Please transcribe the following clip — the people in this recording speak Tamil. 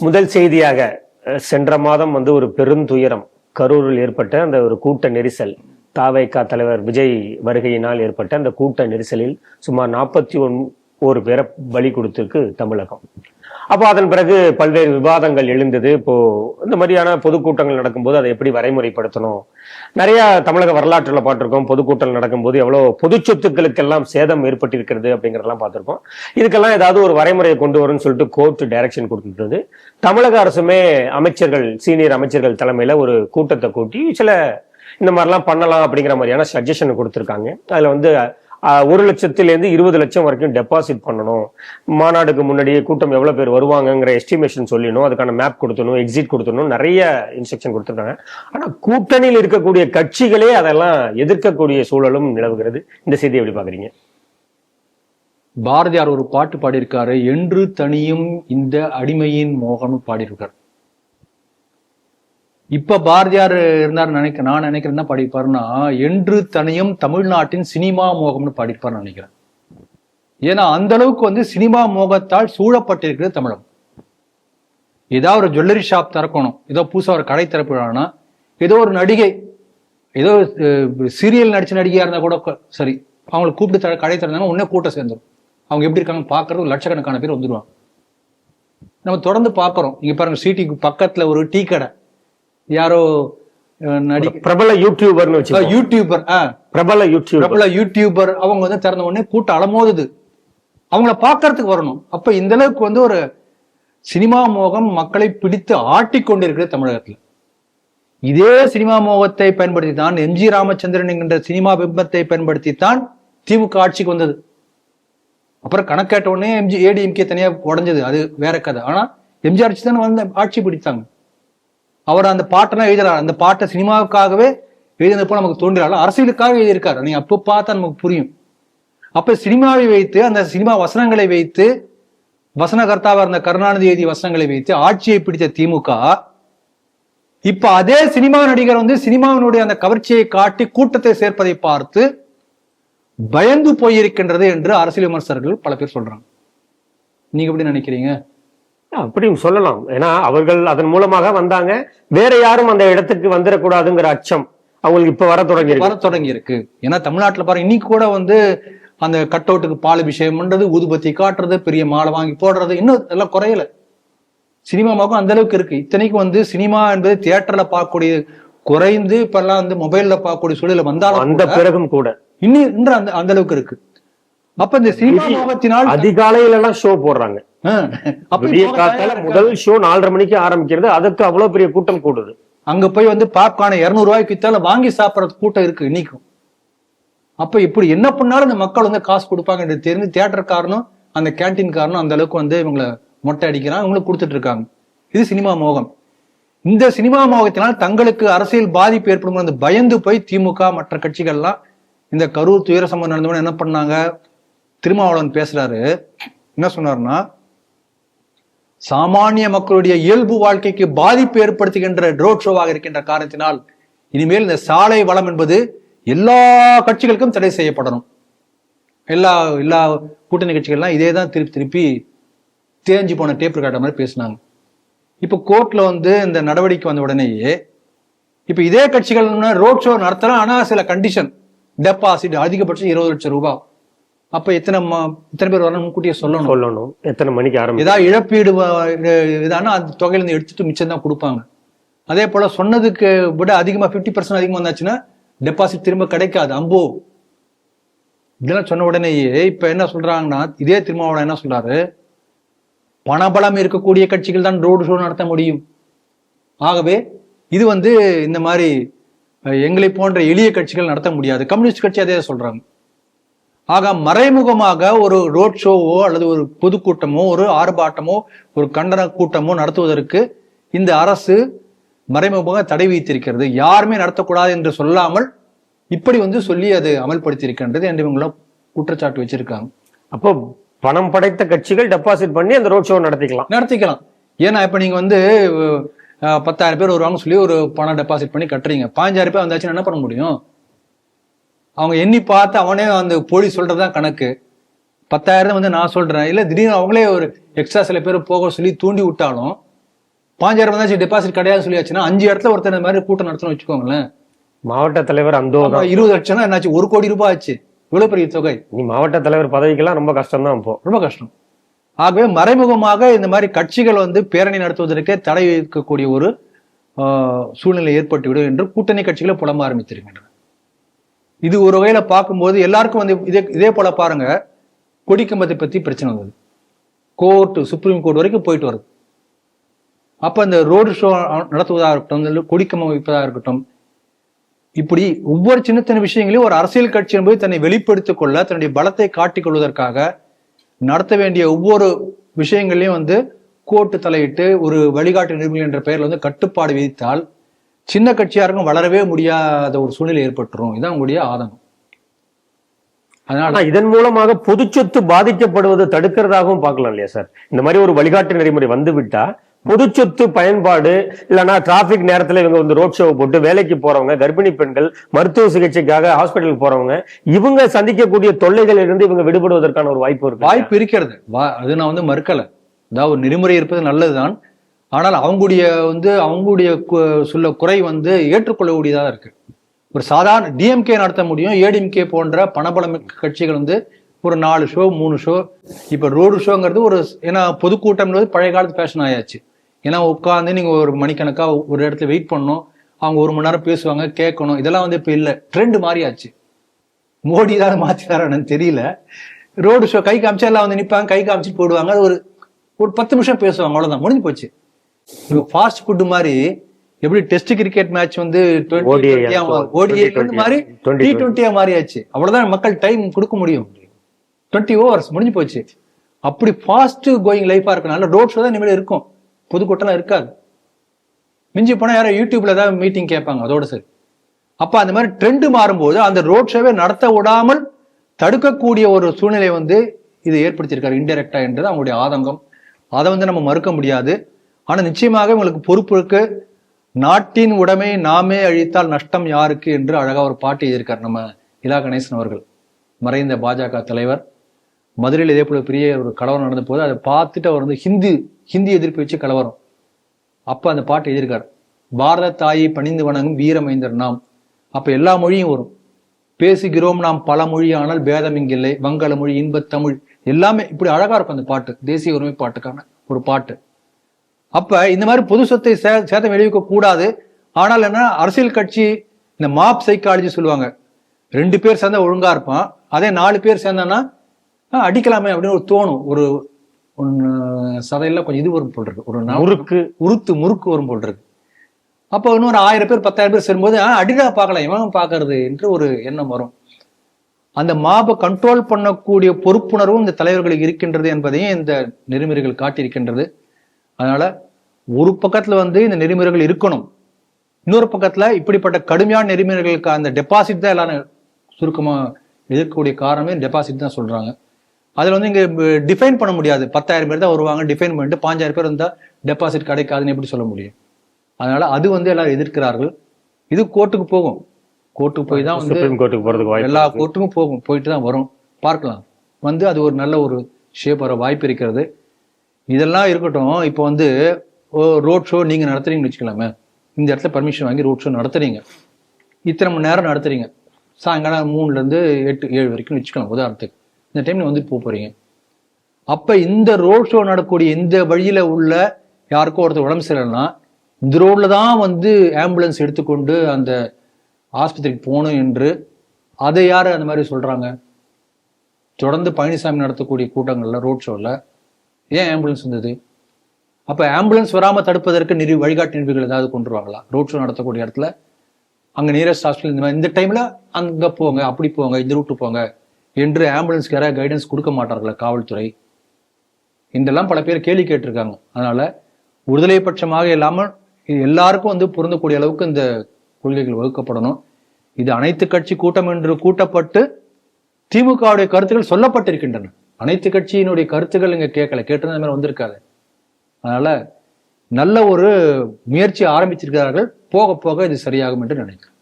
முதல் செய்தியாக அஹ், சென்ற மாதம் வந்து ஒரு பெருந்துயரம் கரூரில் ஏற்பட்ட அந்த ஒரு கூட்ட நெரிசல். தாவைக்கா தலைவர் விஜய் வருகையினால் ஏற்பட்ட அந்த கூட்ட நெரிசலில் சுமார் நாற்பத்தி ஒன் ஒரு பேரை பலி கொடுத்திருக்கு தமிழகம். அப்போ அதன் பிறகு பல்வேறு விவாதங்கள் எழுந்தது. இப்போ இந்த மாதிரியான பொதுக்கூட்டங்கள் நடக்கும்போது அதை எப்படி வரைமுறைப்படுத்தணும்? நிறைய தமிழக வரலாற்றில் பார்த்துருக்கோம். பொதுக்கூட்டங்கள் நடக்கும்போது எவ்வளோ பொது சொத்துக்களுக்கெல்லாம் சேதம் ஏற்பட்டிருக்கிறது அப்படிங்கிறதெல்லாம் பார்த்துருக்கோம். இதுக்கெல்லாம் ஏதாவது ஒரு வரைமுறையை கொண்டு வரும்னு சொல்லிட்டு கோர்ட் டைரக்ஷன் கொடுத்துருந்தது தமிழக அரசுமே அமைச்சர்கள் சீனியர் அமைச்சர்கள் தலைமையில் ஒரு கூட்டத்தை கூட்டி சில இந்த மாதிரிலாம் பண்ணலாம் அப்படிங்கிற மாதிரியான சஜஷன் கொடுத்துருக்காங்க. அதில் வந்து ஒரு லட்சத்திலேருந்து இருபது லட்சம் வரைக்கும் டெபாசிட் பண்ணணும். மாநாடுக்கு முன்னாடியே கூட்டம் எவ்வளோ பேர் வருவாங்கங்கிற எஸ்டிமேஷன் சொல்லிடணும். அதுக்கான மேப் கொடுத்தணும் எக்ஸிட் கொடுத்தணும் நிறைய இன்ஸ்ட்ரக்ஷன் கொடுத்துருக்காங்க. ஆனால் கூட்டணியில் இருக்கக்கூடிய கட்சிகளே அதெல்லாம் எதிர்க்கக்கூடிய சூழலும் நிலவுகிறது. இந்த செய்தி எப்படி பார்க்குறீங்க? பாரதியார் ஒரு பாட்டு பாடியிருக்காரு. என்று தனியும் இந்த அடிமையின் மோகனும் பாடியிருக்காரு. இப்ப பாரதியார் இருந்தார் நினைக்க நான் நினைக்கிறேன் என்ன படிப்பாருன்னா என்று தனியும் தமிழ்நாட்டின் சினிமா மோகம்னு பாடியிருப்பாருன்னு நினைக்கிறேன். ஏன்னா அந்த அளவுக்கு வந்து சினிமா மோகத்தால் சூழப்பட்டிருக்கிறது தமிழகம். ஏதாவது ஒரு ஜுவல்லரி ஷாப் திறக்கணும். ஏதோ புதுசாக ஒரு கடை திறப்பிடணும்னா ஏதோ ஒரு நடிகை ஏதோ சீரியல் நடிச்ச நடிகையா இருந்தா கூட சரி அவங்களை கூப்பிட்டு கடை திறந்தாங்க உடனே கூட்டம் சேர்ந்துடும் அவங்க எப்படி இருக்காங்க பார்க்கறது ஒரு லட்சக்கணக்கான பேர் வந்துருவாங்க. நம்ம தொடர்ந்து பார்க்குறோம். இங்கே பாருங்க சிட்டிக்கு பக்கத்தில் ஒரு டீ கடை. யாரோ நடி பிரபல யூடியூபர்னு வச்சு யூடியூபர் பிரபல யூடியூபர் பிரபல யூடியூபர் அவங்க வந்து திறந்த உடனே கூட்டம் அலமோதுது. அவங்கள பார்க்கறதுக்கு வரணும். அப்ப இந்த அளவுக்கு வந்து ஒரு சினிமா மோகம் மக்களை பிடித்து ஆட்டிக் கொண்டிருக்கிறது தமிழகத்துல. இதே சினிமா மோகத்தை பயன்படுத்தி தான் எம்ஜி ராமச்சந்திரன் என்கின்ற சினிமா பிம்பத்தை பயன்படுத்தி தான் திமுக ஆட்சிக்கு வந்தது. அப்புறம் கணக்கேட்ட உடனே எம்ஜி ஏடிஎம்கே தனியா உடைஞ்சது. அது வேற கதை. ஆனா எம்ஜிஆர் ஆட்சி தானே வந்து ஆட்சி பிடித்தாங்க அவர் அந்த பாட்டெல்லாம் எழுதுறாரு. அந்த பாட்டை சினிமாவுக்காகவே எழுதினப்போ நமக்கு தோன்றாலும் அரசியலுக்காக எழுதியிருக்காரு. நீ அப்போ பார்த்தா நமக்கு புரியும். அப்ப சினிமாவை வைத்து அந்த சினிமா வசனங்களை வைத்து வசனகர்த்தாவா இருந்த கருணாநிதி எழுதிய வசனங்களை வைத்து ஆட்சியை பிடித்த திமுக இப்ப அதே சினிமா நடிகர் வந்து சினிமாவினுடைய அந்த கவர்ச்சியை காட்டி கூட்டத்தை சேர்ப்பதை பார்த்து பயந்து போயிருக்கின்றது என்று அரசியல் விமர்சகர்கள் பல பேர் சொல்றாங்க. நீங்க எப்படி நினைக்கிறீங்க? அப்படியும் சொல்லலாம். ஏன்னா அவர்கள் அதன் மூலமாக வந்தாங்க. வேற யாரும் அந்த இடத்துக்கு வந்துடக்கூடாதுங்கிற அச்சம் அவங்களுக்கு இப்ப வர தொடங்கி வர தொடங்கி இருக்கு ஏன்னா தமிழ்நாட்டுல பாருங்க இன்னைக்கு கூட வந்து அந்த கட் அவுட்டுக்கு பால் அபிஷேகம் பண்றது ஊதுபத்தி காட்டுறது பெரிய மாலை வாங்கி போடுறது இன்னும் எல்லாம் குறையல. சினிமா மோகம் அந்த அளவுக்கு இருக்கு. இத்தனைக்கு வந்து சினிமா என்பது தியேட்டர்ல பார்க்கக்கூடிய குறைந்து இப்ப எல்லாம் வந்து மொபைல்ல பார்க்கக்கூடிய சூழல வந்தாலும் அந்த பிறகும் கூட. இன்னும் இன்று அந்த அந்த அளவுக்கு இருக்கு. அப்ப இந்த சினிமா அதிகாலையில எல்லாம் ஷோ போடுறாங்க. முதல் ஷோ நாலரை மணிக்கு ஆரம்பிக்கிறது. அதுக்கு அவ்வளவு பெரிய கூட்டம் கூடுது. அங்க போய் வந்து பாப்கார்னை இருநூறு ரூபாய்க்கு வித்தால வாங்கி சாப்பிடறது கூட்டம் இருக்கு இன்னைக்கும். அப்ப இப்படி என்ன பண்ணாலும் இந்த மக்கள் வந்து காசு கொடுப்பாங்கன்றது தெரிஞ்சு தியேட்டர் காரனும் அந்த கேண்டீன் காரனும் அந்த அளவுக்கு வந்து இவங்களை மொட்டை அடிக்கிறாங்க. இவங்களுக்கு கொடுத்துட்டு இருக்காங்க. இது சினிமா மோகம். இந்த சினிமா மோகத்தினால் தங்களுக்கு அரசியல் பாதிப்பு ஏற்படும் அந்த பயந்து போய் திமுக மற்ற கட்சிகள்லாம் இந்த கரூர் துயர சம்பவம் நடந்தவன என்ன பண்ணாங்க? திருமாவளவன் பேசுறாரு. என்ன சொன்னாருன்னா சாமானிய மக்களுடைய இயல்பு வாழ்க்கைக்கு பாதிப்பு ஏற்படுத்துகின்ற ரோட் ஷோவாக இருக்கின்ற காரணத்தினால் இனிமேல் இந்த சாலை வளம் என்பது எல்லா கட்சிகளுக்கும் தடை செய்யப்படணும். எல்லா எல்லா கூட்டணி கட்சிகள்லாம் இதே தான் திருப்பி திருப்பி தேஞ்சு போன டேப் ரெக்கார்டர் மாதிரி பேசினாங்க. இப்போ கோர்ட்ல வந்து இந்த நடவடிக்கை வந்த உடனேயே இப்போ இதே கட்சிகள் ரோட் ஷோ நடத்தலாம் ஆனால் சில கண்டிஷன் டெபாசிட் அதிகபட்சம் இருபது லட்சம் ரூபாய். அப்ப எத்தனை எத்தனை பேர் வரணும் முன்கூட்டியே சொல்லணும். சொல்லணும். எத்தனை மணிக்கு ஆரம்பிக்கும் ஏதாவது இழப்பீடு இதானா அந்த தொகையில இருந்து எடுத்துட்டு மிச்சம் தான் கொடுப்பாங்க. அதே போல சொன்னதுக்கு விட அதிகமா 50% பர்சன்ட் அதிகமா வந்தாச்சுன்னா டெபாசிட் திரும்ப கிடைக்காது. அம்போ இதெல்லாம் சொன்ன உடனேயே இப்ப என்ன சொல்றாங்கன்னா இதே திருமாவளவன் என்ன சொல்றாரு? பணபலம் இருக்கக்கூடிய கட்சிகள் தான் ரோடு ஷோ நடத்த முடியும். ஆகவே இது வந்து இந்த மாதிரி எங்களை போன்ற எளிய கட்சிகள் நடத்த முடியாது. கம்யூனிஸ்ட் கட்சி அதே சொல்றாங்க. ஆக மறைமுகமாக ஒரு ரோட் ஷோவோ அல்லது ஒரு பொதுக்கூட்டமோ ஒரு ஆர்ப்பாட்டமோ ஒரு கண்டன கூட்டமோ நடத்துவதற்கு இந்த அரசு மறைமுகமாக தடை வைத்திருக்கிறது யாருமே நடத்தக்கூடாது என்று சொல்லாமல் இப்படி வந்து சொல்லி அது அமல்படுத்தியிருக்கின்றது என்று இவங்களும் குற்றச்சாட்டு வச்சிருக்காங்க. அப்போ பணம் படைத்த கட்சிகள் டெபாசிட் பண்ணி அந்த ரோட் ஷோ நடத்திக்கலாம். நடத்திக்கலாம். ஏன்னா இப்ப நீங்க வந்து பத்தாயிரம் பேர் வருவாங்க சொல்லி ஒரு பணம் டெபாசிட் பண்ணி கட்டுறீங்க. பாஞ்சாயிரம் பேர் வந்தாச்சுன்னா என்ன பண்ண முடியும்? அவங்க எண்ணி பார்த்து அவனே அந்த போலீஸ் சொல்றதுதான் கணக்கு. பத்தாயிரம் வந்து நான் சொல்றேன். இல்ல திடீர்னு அவங்களே ஒரு எக்ஸ்ட்ரா சில பேர் போக சொல்லி தூண்டி விட்டாலும் பாஞ்சாயிரம் வந்தாச்சு டெபாசிட் கிடையாது சொல்லியாச்சுன்னா அஞ்சு இடத்துல ஒருத்தர் இந்த மாதிரி கூட்டம் நடத்தணும் வச்சுக்கோங்களேன். மாவட்ட தலைவர் அந்தோ இருபது லட்சம்னா என்னாச்சு? ஒரு கோடி ரூபாய் ஆச்சு. இவ்வளவு பெரிய தொகை. நீ மாவட்ட தலைவர் பதவிக்கெல்லாம் ரொம்ப கஷ்டம் தான் இப்போ. ரொம்ப கஷ்டம். ஆகவே மறைமுகமாக இந்த மாதிரி கட்சிகள் வந்து பேரணி நடத்துவதற்கே தடை விதிக்கக்கூடிய ஒரு சூழ்நிலை ஏற்பட்டுவிடும் என்று கூட்டணி கட்சிகளை புலம்ப ஆரம்பித்திருக்கின்றன. இது ஒரு வகையில பார்க்கும்போது எல்லாருக்கும் வந்து இதே இதே போல பாருங்க கொடிக்கம்பத்தை பத்தி பிரச்சனை வந்தது. கோர்ட்டு சுப்ரீம் கோர்ட் வரைக்கும் போயிட்டு வருது. அப்ப இந்த ரோடு ஷோ நடத்துவதாக இருக்கட்டும் கொடிக்கம்பம் வைப்பதாக இருக்கட்டும் இப்படி ஒவ்வொரு சின்ன சின்ன விஷயங்களையும் ஒரு அரசியல் கட்சி என்பது தன்னை வெளிப்படுத்திக் கொள்ள தன்னுடைய பலத்தை காட்டிக் கொள்வதற்காக நடத்த வேண்டிய ஒவ்வொரு விஷயங்களையும் வந்து கோர்ட்டு தலையிட்டு ஒரு வழிகாட்டு நிறுவனம் என்ற பெயரில் வந்து கட்டுப்பாடு விதித்தால் சின்ன கட்சியா இருக்கும் வளரவே முடியாத ஒரு சூழ்நிலை ஏற்பட்டுரும். இதான் உங்களுடைய ஆதங்கம். அதனால இதன் மூலமாக பொதுச்சொத்து பாதிக்கப்படுவதை தடுக்கிறதாகவும் பார்க்கலாம் இல்லையா சார்? இந்த மாதிரி ஒரு வழிகாட்டு நெறிமுறை வந்து விட்டா பொதுச்சொத்து பயன்பாடு இல்லைன்னா டிராபிக் நேரத்துல இவங்க வந்து ரோட் ஷோ போட்டு வேலைக்கு போறவங்க கர்ப்பிணி பெண்கள் மருத்துவ சிகிச்சைக்காக ஹாஸ்பிட்டலுக்கு போறவங்க இவங்க சந்திக்கக்கூடிய தொல்லைகளில் இருந்து இவங்க விடுபடுவதற்கான ஒரு வாய்ப்பு இருக்கு வாய்ப்பு இருக்கிறது. அது நான் வந்து மறுக்கல. அதாவது ஒரு நெறிமுறை இருப்பது நல்லதுதான். ஆனால் அவங்களுடைய வந்து அவங்களுடைய கு- சொல்ல குறை வந்து ஏற்றுக்கொள்ளக்கூடியதாக இருக்கு. ஒரு சாதாரண டிஎம்கே நடத்த முடியும் ஏடிஎம்கே போன்ற பணபலமிக்க கட்சிகள் வந்து ஒரு நாலு ஷோ மூணு ஷோ இப்போ ரோடு ஷோங்கிறது ஒரு ஏன்னா பொதுக்கூட்டம்ன்றது பழைய காலத்து ஃபேஷன் ஆயாச்சு. ஏன்னா உட்காந்து நீங்கள் ஒரு மணிக்கணக்காக ஒரு இடத்துல வெயிட் பண்ணணும் அவங்க ஒரு மணி நேரம் பேசுவாங்க கேட்கணும். இதெல்லாம் வந்து இப்போ இல்லை. ட்ரெண்ட் மாறியாச்சு. மோடி தான் மாத்தினாரான்னு தெரியல. ரோடு ஷோ கை காமிச்சா எல்லாம் வந்து நிற்பாங்க கை காமிச்சு போடுவாங்க ஒரு ஒரு பத்து நிமிஷம் பேசுவாங்க அவ்வளோதான் முடிஞ்சு போச்சு. இப்போ ஃபாஸ்ட் ஃபுட் மாதிரி எப்படி டெஸ்ட் கிரிக்கெட் மேட்ச் வந்து ODI ஓடிஐ T20 மாதிரி 20 டி டுவெண்ட்டியா மாறியாச்சு. அவ்வளவுதான் மக்கள் டைம் கொடுக்க முடியும். டுவெண்ட்டி ஓவர்ஸ் முடிஞ்சு போச்சு. அப்படி ஃபாஸ்ட் கோயிங் லைஃபா இருக்கனால ரோட் ஷோ தான் இனிமேல் இருக்கும். பொதுக்கூட்டம்லாம் இருக்காது. மிஞ்சி போனா யாரோ யூடியூப்ல ஏதாவது மீட்டிங் கேட்பாங்க அதோட சரி. அப்ப அந்த மாதிரி ட்ரெண்ட் மாறும்போது அந்த ரோட் ஷோவை நடத்த விடாமல் தடுக்கக்கூடிய ஒரு சூழ்நிலை வந்து இது ஏற்படுத்தியிருக்காரு இன்டெரக்டா என்றது அவங்களுடைய ஆதங்கம். அதை வந்து நம்ம மறுக்க முடியாது. ஆனால் நிச்சயமாக உங்களுக்கு பொறுப்பு இருக்கு நாட்டின் உடைமை நாமே அழித்தால் நஷ்டம் யாருக்கு என்று அழகாக ஒரு பாட்டு எழுதியிருக்கார் நம்ம இலா கணேசன் அவர்கள். மறைந்த பாஜக தலைவர். மதுரையில் இதே போல பெரிய ஒரு கலவரம் நடந்த போது அதை பார்த்துட்டு அவர் வந்து ஹிந்தி ஹிந்தி எதிர்ப்பு வச்சு கலவரம். அப்போ அந்த பாட்டு எழுதியிருக்கார். பாரத தாயை பணிந்து வணங்கும் வீரமைந்தர் நாம். அப்போ எல்லா மொழியும் வரும். பேசுகிறோம் நாம் பல மொழியானால் பேதம் இங்கில்லை. வங்காள மொழி இன்பத் தமிழ். எல்லாமே இப்படி அழகா இருக்கும் அந்த பாட்டு. தேசிய உரிமை பாட்டுக்கான ஒரு பாட்டு. அப்ப இந்த மாதிரி பொது சொத்தை சே- சேதம் விளைவிக்க கூடாது. ஆனால் என்ன அரசியல் கட்சி இந்த மாப் சைக்காலஜி சொல்லுவாங்க. ரெண்டு பேர் சேர்ந்தா ஒழுங்கா இருப்பான். அதே நாலு பேர் சேர்ந்தானா அடிக்கலாமே அப்படின்னு ஒரு தோணும். ஒரு ஒன்னு சதையில கொஞ்சம் இது வரும் போல் இருக்கு. ஒரு முறுக்கு. உருத்து முறுக்கு வரும் போல் இருக்கு. அப்போ இன்னும் ஒரு ஆயிரம் பேர் பத்தாயிரம் பேர் சேரும்போது ஆ, அடிடா பார்க்கலாம் இவன் பார்க்கறது என்று ஒரு எண்ணம் வரும். அந்த மாபை கண்ட்ரோல் பண்ணக்கூடிய பொறுப்புணர்வும் இந்த தலைவர்களுக்கு இருக்கின்றது என்பதையும் இந்த நெறிமுறைகள் காட்டியிருக்கின்றது. அதனால ஒரு பக்கத்துல வந்து இந்த நெறிமுறைகள் இருக்கணும். இன்னொரு பக்கத்துல இப்படிப்பட்ட கடுமையான நெறிமுறைகளுக்கு அந்த டெபாசிட் தான் எல்லாரும் சுருக்கமா எதிர்க்கக்கூடிய காரணமே டெபாசிட் தான் சொல்றாங்க. அதுல வந்து இங்க டிஃபைன் பண்ண முடியாது. பத்தாயிரம் பேர் தான் வருவாங்க டிஃபைன் பண்ணிட்டு பாஞ்சாயிரம் பேர் இருந்தா டெபாசிட் கிடைக்காதுன்னு எப்படி சொல்ல முடியும்? அதனால அது வந்து எல்லாரும் எதிர்க்கிறார்கள். இது கோர்ட்டுக்கு போகும். கோர்ட்டுக்கு போய் தான் வந்து கோர்ட்டுக்கு போறதுக்கு வாய்ப்பு எல்லா கோர்ட்டுக்கும் போகும். போயிட்டு தான் வரும். பார்க்கலாம். வந்து அது ஒரு நல்ல ஒரு ஷேப் வர வாய்ப்பு இருக்கிறது. இதெல்லாம் இருக்கட்டும் இப்போ வந்து ரோட் ஷோ நீங்க நடத்துறீங்கன்னு வச்சுக்கலாமே. இந்த இடத்துல பர்மிஷன் வாங்கி ரோட் ஷோ நடத்துறீங்க. இத்தனை மணி நேரம் நடத்துறீங்க. சாயங்காலம் மூணுல இருந்து எட்டு ஏழு வரைக்கும் வச்சுக்கலாம் உதாரணத்துக்கு. இந்த டைம் வந்து போக போறீங்க. அப்ப இந்த ரோட் ஷோ நடக்கக்கூடிய இந்த வழியில உள்ள யாருக்கோ ஒருத்தர் உடம்பு சரியில்லைன்னா இந்த ரோட்ல தான் வந்து ஆம்புலன்ஸ் எடுத்துக்கொண்டு அந்த ஆஸ்பத்திரிக்கு போகணும் என்று அதை யாரு அந்த மாதிரி சொல்றாங்க? தொடர்ந்து பழனிசாமி நடத்தக்கூடிய கூட்டங்கள்ல ரோட் ஷோல ஏன் ஆம்புலன்ஸ் வந்தது? அப்போ ஆம்புலன்ஸ் வராமல் தடுப்பதற்கு நிறு வழிகாட்டு நெறிவுகள் ஏதாவது கொண்டுருவாங்களா ரோட் ஷோ நடத்தக்கூடிய இடத்துல. அங்கே நியரஸ்ட் ஹாஸ்பிட்டல் இந்த மாதிரி இந்த டைமில் அங்கே போங்க அப்படி போங்க இந்த ரூட்டு போங்க என்று ஆம்புலன்ஸ்க்கு யாராவது கைடன்ஸ் கொடுக்க மாட்டார்களா காவல்துறை? இதெல்லாம் பல பேர் கேள்வி கேட்டிருக்காங்க. அதனால் விடுதலை பட்சமாக இல்லாமல் எல்லாருக்கும் வந்து பொருந்தக்கூடிய அளவுக்கு இந்த கொள்கைகள் வகுக்கப்படணும். இது அனைத்து கட்சி கூட்டம் என்று கூட்டப்பட்டு திமுகவுடைய கருத்துக்கள் சொல்லப்பட்டிருக்கின்றன. அனைத்து கட்சியினுடைய கருத்துக்கள் இங்கே கேட்கல. கேட்டிருந்த மாதிரி வந்திருக்காது. அதனால நல்ல ஒரு முயற்சி ஆரம்பிச்சிருக்கிறார்கள். போக போக இது சரியாகும் என்று நினைக்கிறேன்.